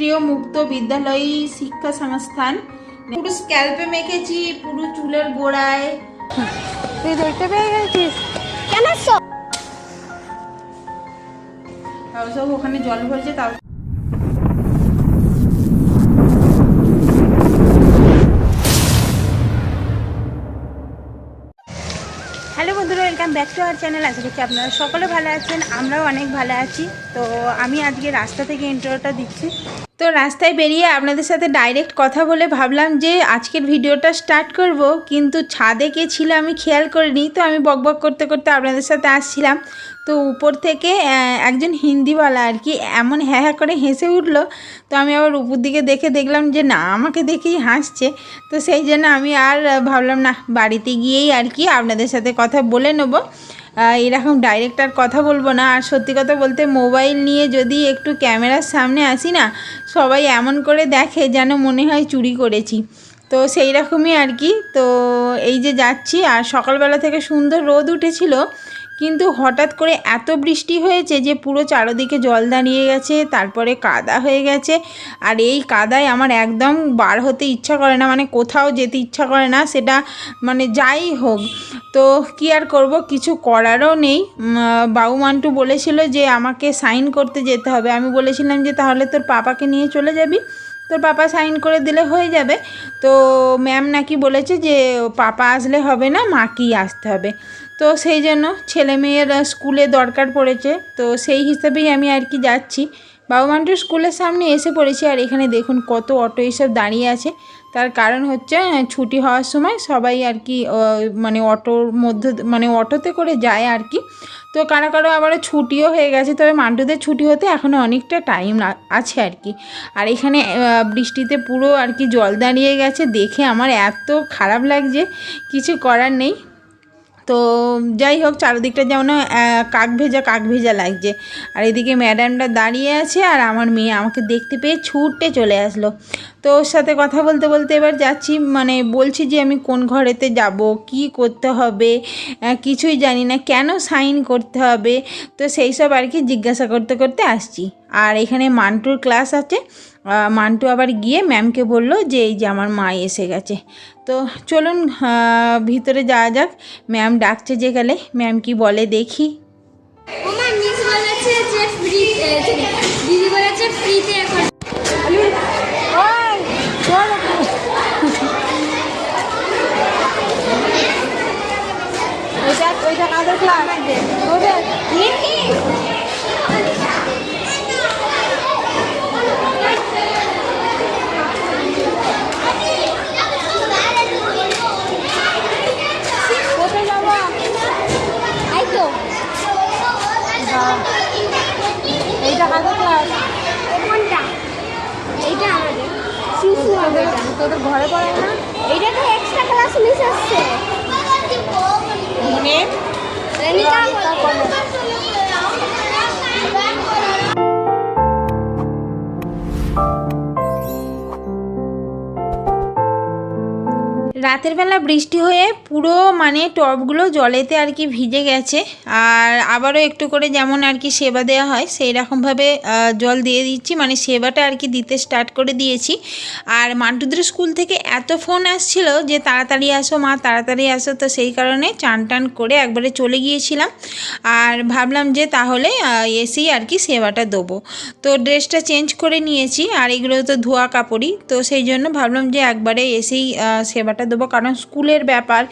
রাষ্ট্রীয় মুক্ত বিদ্যালয়ী শিক্ষা সংস্থান। পুরো স্ক্যাল্পে মেখেছি পুরো চুলের গোড়ায়। তুই দেখতে পেয়ে গেছিস? কেন সব তাও সব ওখানে জল ভরছে তাও হ্যালো বন্ধুরা welcome back to our channel আশা করছি আপনারা সকলে ভালো আছেন আমরাও অনেক ভালো আছি। তো আমি আজকে রাস্তা থেকে ইন্টারভিউটা দিচ্ছি। তো রাস্তায় বেরিয়ে আপনাদের সাথে ডাইরেক্ট কথা বলে ভাবলাম যে আজকের ভিডিওটা স্টার্ট করব, কিন্তু ছাদে কে ছিল আমি খেয়াল করিনি, তো আমি বকবক করতে করতে আপনাদের সাথে আসছিলাম। তো উপর থেকে একজন হিন্দিওয়ালা আর কি এমন হ্যাঁ হ্যাঁ করে হেসে উঠল, তো আমি আবার উপর দিকে দেখে দেখলাম যে না, আমাকে দেখেই হাসছে। তো সেই জন্য আমি আর ভাবলাম না, বাড়িতে গিয়েই আর কি আপনাদের সাথে কথা বলে নেব। এরকম ডাইরেক্ট আর কথা বলব না। আর সত্যি কথা বলতে মোবাইল নিয়ে যদি একটু ক্যামেরার সামনে আসি না, সবাই এমন করে দেখে যেন মনে হয় চুরি করেছি। তো সেই রকমই আর কি। তো এই যে যাচ্ছি, আর সকালবেলা থেকে সুন্দর রোদ উঠেছিল। কিন্তু হঠাৎ করে এত বৃষ্টি হয়েছে যে পুরো চারোদিকে জল দাঁড়িয়ে গেছে, তারপরে কাদা হয়ে গেছে। আর এই কাদায় আমার একদম বার হতে ইচ্ছা করে না মানে কোথাও যেতে ইচ্ছা করে না, সেটা মানে যাই হোক। তো কি আর করব, কিছু করারও নেই। বাবু মান্টু বলেছিল যে আমাকে সাইন করতে যেতে হবে। আমি বলেছিলাম যে তাহলে তোর পাপাকে নিয়ে চলে যাবি। তোর পাপা সাইন করে দিলে হয়ে যাবে। তো ম্যাম নাকি বলেছে যে পাপা আসলে হবে না মাকেই আসতে হবে। তো সেই জন্য ছেলে মেয়ের স্কুলে দরকার পড়েছে। তো সেই হিসাবেই আমি আর কি যাচ্ছি। বাবু মান্টুর স্কুলের সামনে এসে পড়েছি আর এখানে দেখুন কত অটো এইসব দাঁড়িয়ে আছে। তার কারণ হচ্ছে ছুটি হওয়ার সময় সবাই আর কি মানে অটোর মধ্যে মানে অটোতে করে যায় আর কি। তো কারও কারও আবার ছুটিও হয়ে গেছে। তবে মান্টুদের ছুটি হতে এখনও অনেকটা টাইম আছে আর কি। আর এখানে বৃষ্টিতে পুরো আর কি জল দাঁড়িয়ে গেছে। দেখে আমার এত খারাপ লাগছে, কিছু করার নেই। তো যাই হোক, চারিদিকটা যেমন কাক ভেজা কাক ভেজা লাগছে। আর এদিকে ম্যাডামটা দাঁড়িয়ে আছে আর আমার মেয়ে আমাকে দেখতে পেয়ে ছুটে চলে আসলো। তো ওর সাথে কথা বলতে বলতে এবার যাচ্ছি মানে বলছি যে আমি কোন ঘরেতে যাব, কি করতে হবে কিছুই জানি না, কেন সাইন করতে হবে? তো সেই সব আর কি জিজ্ঞাসা করতে করতে আসছি। আর এখানে মান্টুর ক্লাস আছে মান্টু আবার গিয়ে ম্যামকে বলল যে এই যে আমার মা এসে গেছে। তো চলুন ভিতরে যাওয়া যাক। ম্যাম ডাকছে যে গেলে ম্যাম কি বলে দেখি। দিদি বলেছে ফ্রিতে এখন ওইটা ওইটা কাদের ক্লাস ওদের নিকি কোথায় যাব আই তো এইটা কাদের ক্লাস কোনটা এইটা আমাদের। শিশু হবে এটা। তোদের ঘরে পড়ে না? এইটা তো এক্সট্রা ক্লাস মিস আসছে। মনে? রাতের বেলা বৃষ্টি হয়ে পুরো মানে টবগুলো জলেতে আর কি ভিজে গেছে, আর আবারও একটু করে যেমন আর কি সেবা দেওয়া হয়, সেই রকমভাবে জল দিয়ে দিচ্ছি মানে সেবাটা আর কি দিতে স্টার্ট করে দিয়েছি। আর মান্টুদের স্কুল থেকে এত ফোন আসছিল যে, তাড়াতাড়ি আসো মা, তাড়াতাড়ি আসো। তো সেই কারণে চান টান করে একবারে চলে গিয়েছিলাম। আর ভাবলাম যে, তাহলে এসেই আর কি সেবাটা দেবো। তো ড্রেসটা চেঞ্জ করে নিয়েছি, আর এগুলো তো ধোয়া কাপড়ই। তো সেই জন্য ভাবলাম যে, একবারে এসেই সেবাটা দেবো, কারণ স্কুলের ব্যাপার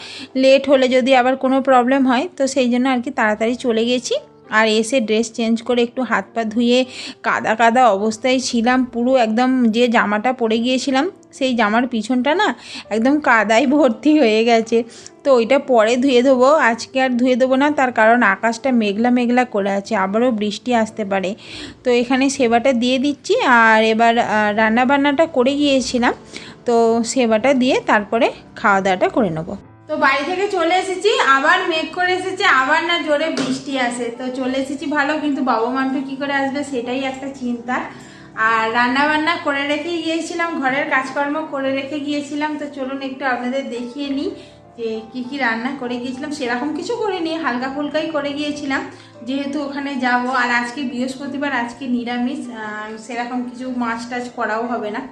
লেট হলে যদি আবার কোনো প্রবলেম হয়, তো সেই জন্য আর কি তাড়াতাড়ি চলে গেছি। আর এসে ড্রেস চেঞ্জ করে একটু হাত পা ধুয়ে কাদা কাদা অবস্থায় ছিলাম, পুরো একদম যে জামাটা পরে গিয়েছিলাম, সেই জামার পিছনটা না একদম কাদায় ভর্তি হয়ে গেছে। তো ওইটা পরে ধুয়ে দেবো, আজকে আর ধুয়ে দেবো না, তার কারণ আকাশটা মেঘলা মেঘলা করে আছে, আবারও বৃষ্টি আসতে পারে। তো এখানে সেবাটা দিয়ে দিচ্ছি, আর এবার রান্না বান্নাটা করে গিয়েছিলাম। তো সেবাটা দিয়ে তারপরে খাওয়া দাওয়াটা করে নেব। তো বাড়ি থেকে চলে এসেছি, আবার মেঘ করে এসেছে, আবার না জোরে বৃষ্টি আসে। তো চলে এসেছি ভালো, কিন্তু বাবা মান্টু কি করে আসবে সেটাই একটা চিন্তা। আর রান্না বান্না করে রেখে গিয়েছিলাম, ঘরের কাজকর্ম করে রেখে গিয়েছিলাম। তো চলুন একটু আপনাদের দেখিয়ে নিই যে কি কি রান্না করে গিয়েছিলাম। সেরকম কিছু করিনি, হালকা ফুলকাই করে গিয়েছিলাম। যেহেতু ওখানে যাব, আর আজকে বৃহস্পতিবার, আজকে নিরামিষ সেরকম কিছু মাছ টাছ করাও হবে না।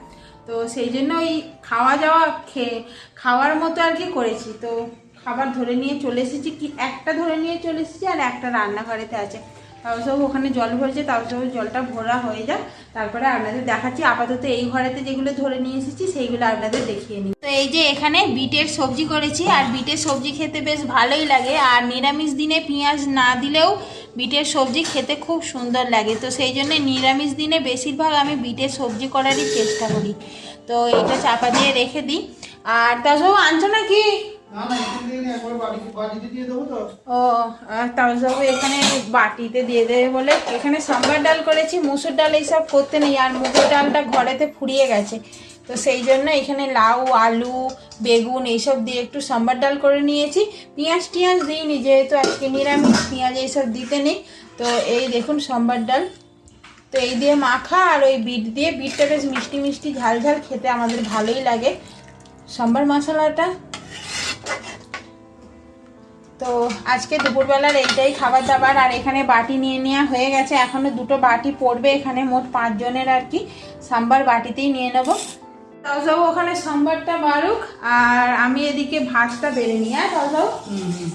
তো সেই জন্য ওই খাওয়া যাওয়া খেয়ে, খাওয়ার মতো আর কি করেছি। তো খাবার ধরে নিয়ে চলে এসেছি কি, একটা ধরে নিয়ে চলে এসেছি আর একটা রান্নাঘরেতে আছে। তাও সব ওখানে জল ভরছে, তাও সব জলটা ভরা হয়ে যাক, তারপরে আপনাদের দেখাচ্ছি। আপাতত এই ঘরেতে যেগুলো ধরে নিয়ে এসেছি, সেইগুলো আপনাদের দেখিয়ে নিই। তো এই যে এখানে বিটের সবজি করেছি, আর বিটের সবজি খেতে বেশ ভালোই লাগে। আর নিরামিষ দিনে পেঁয়াজ না দিলেও বিটের সবজি খেতে খুব সুন্দর লাগে। তো সেই জন্যে নিরামিষ দিনে বেশিরভাগ আমি বিটের সবজি করারই চেষ্টা করি। তো এটা চাপা দিয়ে রেখে দিই। আর তা সব আনছো নাকি? না তো। ও তারপর এখানে বাটিতে দিয়ে দেবে বলে এখানে সাম্বার ডাল করেছি মুসুর ডাল এইসব করতে নেই আর মুগের ডালটা ঘরেতে ফুরিয়ে গেছে। তো সেই জন্য এখানে লাউ, আলু, বেগুন এইসব দিয়ে একটু সাম্বার ডাল করে নিয়েছি। পেঁয়াজ টিয়াজ দিইনি, যেহেতু আজকে নিরামিষ, পেঁয়াজ এইসব দিতে নেই। তো এই দেখুন সাম্বার ডাল। তো এই দিয়ে মাখা আর ওই বিট দিয়ে, বিটটা বেশ মিষ্টি মিষ্টি, ঝাল ঝাল খেতে আমাদের ভালোই লাগে। সাম্বার মশলাটা। তো আজকে দুপুরবেলার এইটাই খাবার দাবার আর এখানে বাটি নিয়ে নেওয়া হয়ে গেছে। এখনও দুটো বাটি পড়বে এখানে, মোট পাঁচজনের আর কি। সাম্বার বাটিতেই নিয়ে নেব। তাও ওখানে সাম্বারটা বাড়ুক আর আমি এদিকে ভাতটা বেড়ে নিই হ্যাঁ? তাও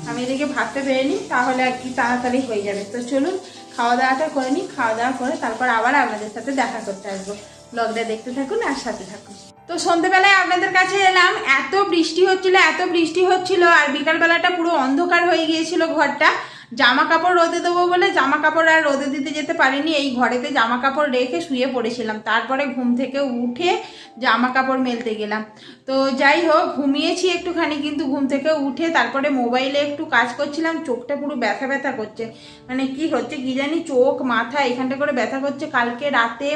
আমি এদিকে ভাতটা বেড়ে নিই তাহলে আর কি তাড়াতাড়ি হয়ে যাবে। তো চলুন খাওয়া দাওয়াটা করে নিই খাওয়া দাওয়া করে তারপর আবার আপনাদের সাথে দেখা করতে আসব। ব্লগটা দেখতে থাকুন আর সাথে থাকুন। তো সন্ধেবেলায় আপনাদের কাছে এলাম এত বৃষ্টি হচ্ছিল এত বৃষ্টি হচ্ছিল আর বিকালবেলাটা পুরো অন্ধকার হয়ে গিয়েছিল ঘরটা। জামা কাপড় রোদে দেবো বলে জামা কাপড় আর রোদে দিতে যেতে পারিনি। এই ঘরেতে জামা কাপড় রেখে শুয়ে পড়েছিলাম। তারপরে ঘুম থেকে উঠে জামা কাপড় মেলতে গেলাম। তো যাই হোক, ঘুমিয়েছি একটুখানি, কিন্তু ঘুম থেকে উঠে তারপরে মোবাইলে একটু কাজ করছিলাম, চোখটা পুরো ব্যথা ব্যথা করছে। মানে কি হচ্ছে কি জানি, চোখ, মাথা, এখানটা করে ব্যথা করছে। কালকে রাতে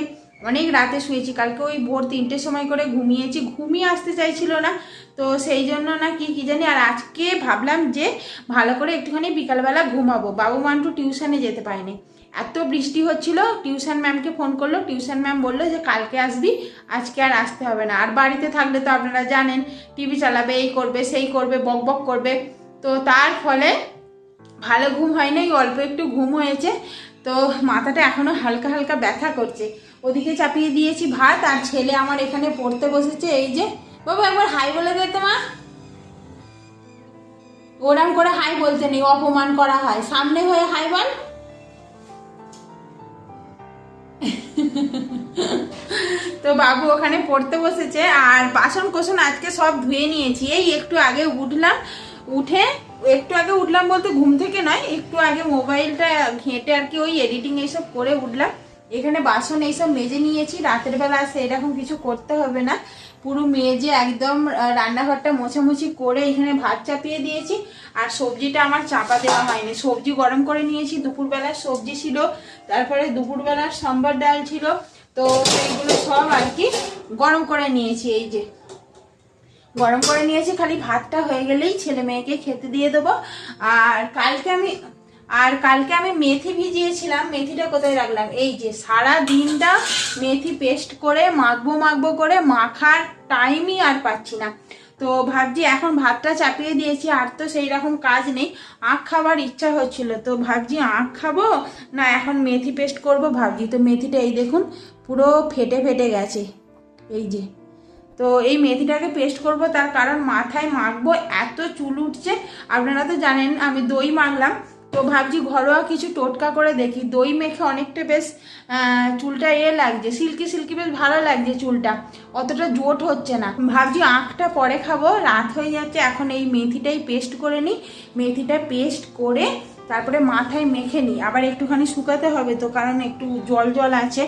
অনেক রাতে শুয়েছি। কালকে ওই ভোর তিনটের সময় করে ঘুমিয়েছি। ঘুমিয়ে আসতে চাইছিল না। তো সেই জন্য না কি কি জানি, আর আজকে ভাবলাম যে ভালো করে একটুখানি বিকালবেলা ঘুমাবো। বাবু মান্টু টিউশনে যেতে পারেনি। এত বৃষ্টি হচ্ছিল, টিউশন ম্যামকে ফোন করল। টিউশন ম্যাম বলল যে, কালকে আসবি, আজকে আর আসতে হবে না। আর বাড়িতে থাকলে তো আপনারা জানেন, টিভি চালাবে, এই করবে, সেই করবে, বক বক করবে। তো তার ফলে ভালো ঘুম হয়নি অল্প একটু ঘুম হয়েছে। তো মাথাটা এখনও হালকা হালকা ব্যথা করছে। ওদিকে চাপিয়ে দিয়েছি ভাত, আর ছেলে আমার এখানে পড়তে বসেছে, এই যে। বাবু, একবার হাই বলে দিতে মা। ওরাম করে হাই বলতে নেই, অপমান করা হয়। সামনে হয়ে হাই বল। তো বাবু ওখানে পড়তে বসেছে, আর বাসন কোসন আজকে সব ধুয়ে নিয়েছি। এই একটু আগে উঠলাম, উঠে একটু আগে উঠলাম বলতে ঘুম থেকে নয়, একটু আগে মোবাইলটা ঘেঁটে আর কি ওই এডিটিং এইসব করে উঠলাম। এখানে বাসন এইসব মেজে নিয়েছি, রাতের বেলা আসে এরকম কিছু করতে হবে না। পুরো মেজে একদম রান্নাঘরটা মোছামুছি করে এখানে ভাত চাপিয়ে দিয়েছি। আর সবজিটা আমার চাপা দেওয়া হয়নি। সবজি গরম করে নিয়েছি দুপুরবেলার সবজি ছিল, তারপরে দুপুরবেলার সাম্বার ডাল ছিল। তো সেইগুলো সব আর কি গরম করে নিয়েছি, এই যে। গরম করে নিয়েছি, খালি ভাতটা হয়ে গেলেই ছেলে মেয়েকে খেতে দিয়ে দেবো। আর কালকে আমি আর কালকে আমি মেথি ভিজিয়েছিলাম, মেথিটা কোথায় রাখলাম? এই যে সারা দিনটা মেথি পেস্ট করে, মাখবো মাখবো করে মাখার টাইমই আর পাচ্ছি না। তো ভাবছি এখন ভাতটা চাপিয়ে দিয়েছি, আর তো সেই রকম কাজ নেই, আখ খাবার ইচ্ছা হচ্ছিল। তো ভাবছি আখ খাব না এখন মেথি পেস্ট করব ভাবছি। তো মেথিটা এই দেখুন, পুরো ফেটে ফেটে গেছে। এই যে। তো এই মেথিটাকে পেস্ট করব, তার কারণ মাথায় মাখবো, এত চুল উঠছে, আপনারা তো জানেন আমি দই মাখলাম। তো ভাবছি ঘরোয়া কিছু টোটকা করে দেখি। দই মেখে অনেকটা বেশ চুলটা এ লাগছে, সিল্কি সিল্কি বেশ ভালো লাগছে চুলটা। অতটা জোট হচ্ছে না। ভাবছি আঁখটা পরে খাব, রাত হয়ে যাচ্ছে, এখন এই মেথিটাই পেস্ট করে নিই। মেথিটা পেস্ট করে তারপরে মাথায় মেখে নিই। আবার একটুখানি শুকাতে হবে তো, কারণ একটু জল জল আছে।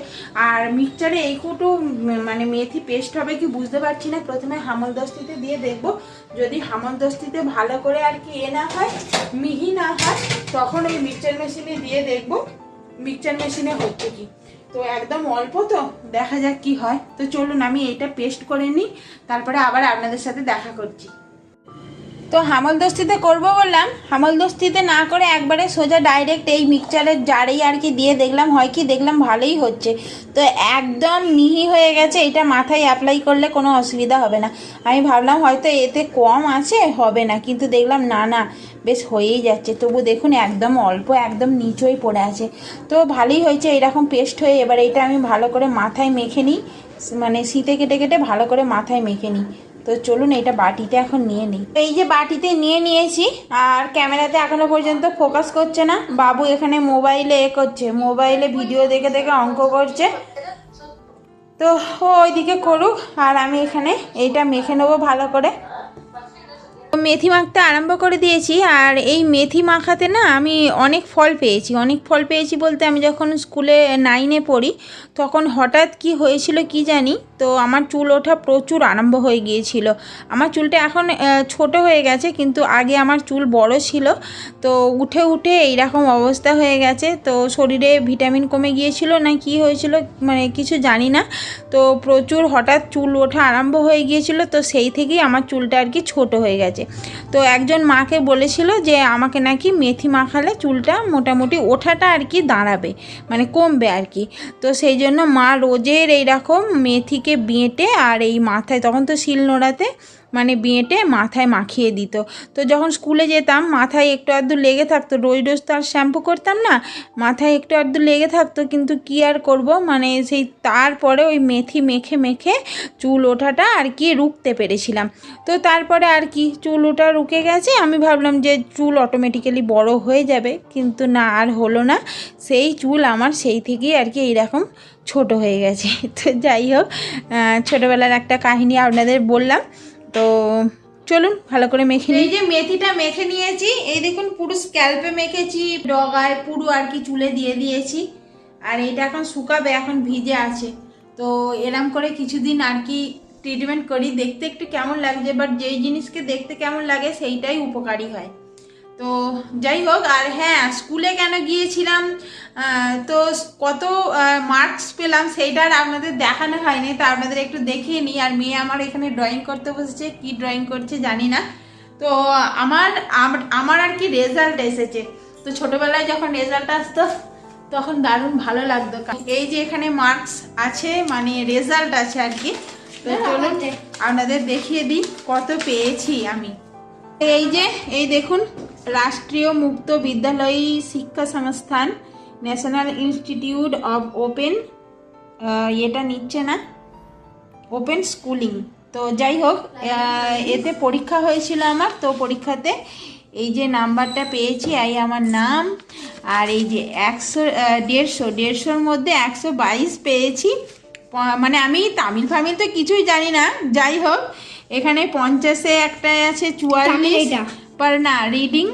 আর মিক্সচারে এই মানে মেথি পেস্ট হবে কি বুঝতে পারছি না। প্রথমে হামলদস্তিতে দিয়ে দেখব। যদি হামলদস্তিতে ভালো করে আর কি এ না হয়, মিহি না হয় তখন ওই মিক্সচার মেশিনে দিয়ে দেখব মিক্সচার মেশিনে হচ্ছে কি। তো একদম অল্প তো, দেখা যাক কি হয়। তো চলুন, আমি এটা পেস্ট করে নিই, তারপরে আবার আপনাদের সাথে দেখা করছি। তো হামলদস্তিতে করব বললাম হামলদস্তিতে না করে একবারে সোজা ডাইরেক্ট এই মিক্সচারের জারেই আর কি দিয়ে দেখলাম, হয় কি দেখলাম ভালোই হচ্ছে। তো একদম মিহি হয়ে গেছে, এটা মাথায় অ্যাপ্লাই করলে কোনো অসুবিধা হবে না। আমি ভাবলাম হয়তো এতে কম আছে, হবে না। কিন্তু দেখলাম না না বেশ হয়েই যাচ্ছে। তবু দেখুন, একদম অল্প, একদম নিচই পড়ে আছে। তো ভালোই হয়েছে, এরকম পেস্ট হয়ে এবার এটা আমি ভালো করে মাথায় মেখে নিই। মানে শীতে কেটে কেটে ভালো করে মাথায় মেখে নিই। তো চলুন, এটা বাটিতে এখন নিয়ে নিই। এই যে বাটিতে নিয়ে নিয়েছি, আর ক্যামেরাতে এখনও পর্যন্ত ফোকাস করছে না। বাবু এখানে মোবাইলে এ করছে, মোবাইলে ভিডিও দেখে দেখে অঙ্ক করছে। তো ও ওইদিকে করুক, আর আমি এখানে এইটা মেখে নেব ভালো করে। মেথি মাখতে আরম্ভ করে দিয়েছি আর এই মেথি মাখাতে না আমি অনেক ফল পেয়েছি। অনেক ফল পেয়েছি বলতে আমি যখন স্কুলে নাইনে পড়ি, তখন হঠাৎ কি হয়েছিল কি জানি? তো আমার চুল ওঠা প্রচুর আরম্ভ হয়ে গিয়েছিল। আমার চুলটা এখন ছোট হয়ে গেছে কিন্তু আগে আমার চুল বড় ছিল। তো উঠে উঠে এইরকম অবস্থা হয়ে গেছে। তো শরীরে ভিটামিন কমে গিয়েছিল না কি হয়েছিল মানে কিছু জানি না। তো প্রচুর হঠাৎ চুল ওঠা আরম্ভ হয়ে গিয়েছিল। তো সেই থেকেই আমার চুলটা আর কি ছোট হয়ে গেছে। তো একজন মাকে বলেছিল যে আমাকে নাকি মেথি মাখালে চুলটা মোটামুটি ওঠাটা আর কি দাঁড়াবে মানে কমবে আর কি। তো সেই জন্য মা রোজের এইরকম মেথিকে বেঁটে আর এই মাথায়, তখন তো শিল নোড়াতে মানে বেঁটে মাথায় মাখিয়ে দিত। তো যখন স্কুলে যেতাম, মাথায় একটু আধটু লেগে থাকতো। রোজ রোজ তো আর শ্যাম্পু করতাম না, মাথায় একটু আধটু লেগে থাকতো। কিন্তু কি আর করব? মানে সেই তারপরে ওই মেথি মেখে মেখে চুল ওঠাটা আর কি রুখতে পেরেছিলাম। তো তারপরে আর কি, চুল ওঠা রুকে গেছে। আমি ভাবলাম যে চুল অটোমেটিক্যালি বড় হয়ে যাবে। কিন্তু না, আর হলো না। সেই চুল আমার সেই থেকেই আর কি এইরকম ছোট হয়ে গেছে। তো যাই হোক ছোটোবেলার একটা কাহিনী আপনাদের বললাম। তো চলুন ভালো করে মেখে নিই এই যে মেথিটা মেখে নিয়েছি এই দেখুন পুরো স্ক্যাল্পে মেখেছি ডগায় পুরো আর কি চুলে দিয়ে দিয়েছি। আর এটা এখন শুকাবে এখন ভিজে আছে। তো এরম করে কিছুদিন আর কি ট্রিটমেন্ট করি দেখতে একটু কেমন লাগছে বাট যেই জিনিসকে দেখতে কেমন লাগে সেইটাই উপকারী হয়। তো যাই হোক আর হ্যাঁ স্কুলে কেন গিয়েছিলাম? তো কত মার্কস পেলাম সেইটা আর আপনাদের দেখানো হয়নি। তো আপনাদের একটু দেখিয়ে নিই। আর মেয়ে আমার এখানে ড্রয়িং করতে বসেছে। কি ড্রয়িং করছে জানি না। তো আমার আমার আর কি রেজাল্ট এসেছে। তো ছোটবেলায় যখন রেজাল্ট আসতো তখন দারুণ ভালো লাগতো। এই যে এখানে মার্কস আছে মানে রেজাল্ট আছে আর কি। তো চলুন আপনাদের দেখিয়ে দিই কত পেয়েছি আমি। এই যে, এই দেখুন, রাষ্ট্রীয় মুক্ত বিদ্যালয় শিক্ষা সংস্থান ন্যাশনাল ইনস্টিটিউট অফ ওপেন এটা নিচ্ছে না ওপেন স্কুলিং তো যাই হোক এতে পরীক্ষা হয়েছিল আমার, তো পরীক্ষাতে এই যে নাম্বারটা পেয়েছি, এই আমার নাম, আর এই যে একশো দেড়শো, দেড়শোর মধ্যে একশো বাইশ পেয়েছি। মানে আমি তামিল ফামিল তো কিছুই জানি না। যাই হোক এখানে পঞ্চাশে একটা আছে চুয়াল্লিশ। পার না রিডিং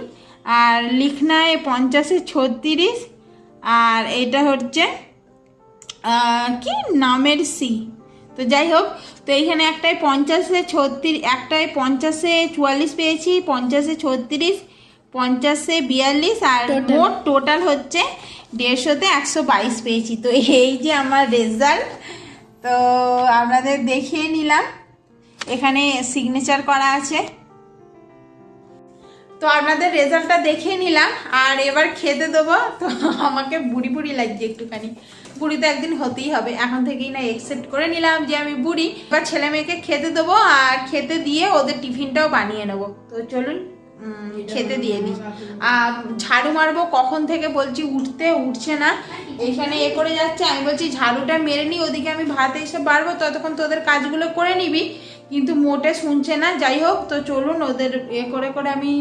আর লিখনায় পঞ্চাশে ছত্রিশ আর এটা হচ্ছে কি নামের সি তো যাই হোক তো এইখানে একটাই পঞ্চাশে ছত্রিশ একটাই পঞ্চাশে চুয়াল্লিশ পেয়েছি পঞ্চাশে ছত্রিশ পঞ্চাশে বিয়াল্লিশ আর মোট টোটাল হচ্ছে দেড়শোতে একশো বাইশ পেয়েছি। তো এই যে আমার রেজাল্ট তো আপনাদের দেখিয়ে নিলাম। এখানে সিগনেচার করা আছে। তো আপনাদের রেজাল্টটা দেখিয়ে নিলাম, আর এবার খেতে দেবো। তো আমাকে বুড়ি বুড়ি লাগছে একটুখানি। বুড়ি তো একদিন হতেই হবে। এখন থেকেই না একসেপ্ট করে নিলাম যে আমি বুড়ি। এবার ছেলে মেয়েকে খেতে দেবো, আর খেতে দিয়ে ওদের টিফিনটাও বানিয়ে নেব। তো চলুন খেতে দিয়ে দিই। আর ঝাড়ু মারবো কখন থেকে বলছি উঠতে, উঠছে না। এখানে এ করে যাচ্ছে, আমি বলছি ঝাড়ুটা মেরে নিই ওদিকে আমি ভাত এসে বাড়বো, ততক্ষণ তোদের কাজগুলো করে নিবি। কিন্তু মোটে শুনছে না, যাই হোক, তো চলুন ওদের এ করে করে আমি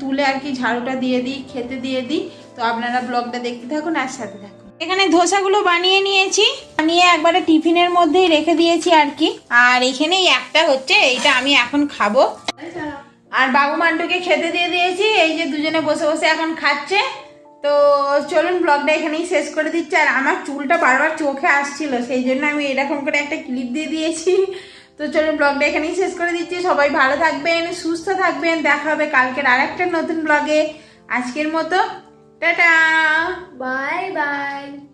তুলে আর কি ঝাড়ুটা দিয়ে দিই, খেতে দিয়ে দিই। তো আপনারা ব্লগটা দেখতে থাকুন আর সাথে থাকুন। এখানে ধোসাগুলো বানিয়ে নিয়েছি। বানিয়ে একবারে টিফিনের মধ্যেই রেখে দিয়েছি আর কি। আর এখানেই একটা হচ্ছে, এইটা আমি এখন খাব। আর বাবু মান্টুকে খেতে দিয়ে দিয়েছি, এই যে দুজনে বসে বসে এখন খাচ্ছে। তো চলুন, ব্লগটা এখানেই শেষ করে দিচ্ছি। আর আমার চুলটা বারবার চোখে আসছিল, সেই জন্য আমি এরকম করে একটা ক্লিপ দিয়ে দিয়েছি। তো চলুন ব্লগটা এখানেই শেষ করে দিচ্ছি। সবাই ভালো থাকবেন, সুস্থ থাকবেন। দেখা হবে কালকের আর একটা নতুন ব্লগে আজকের মতো, টাটা! Bye bye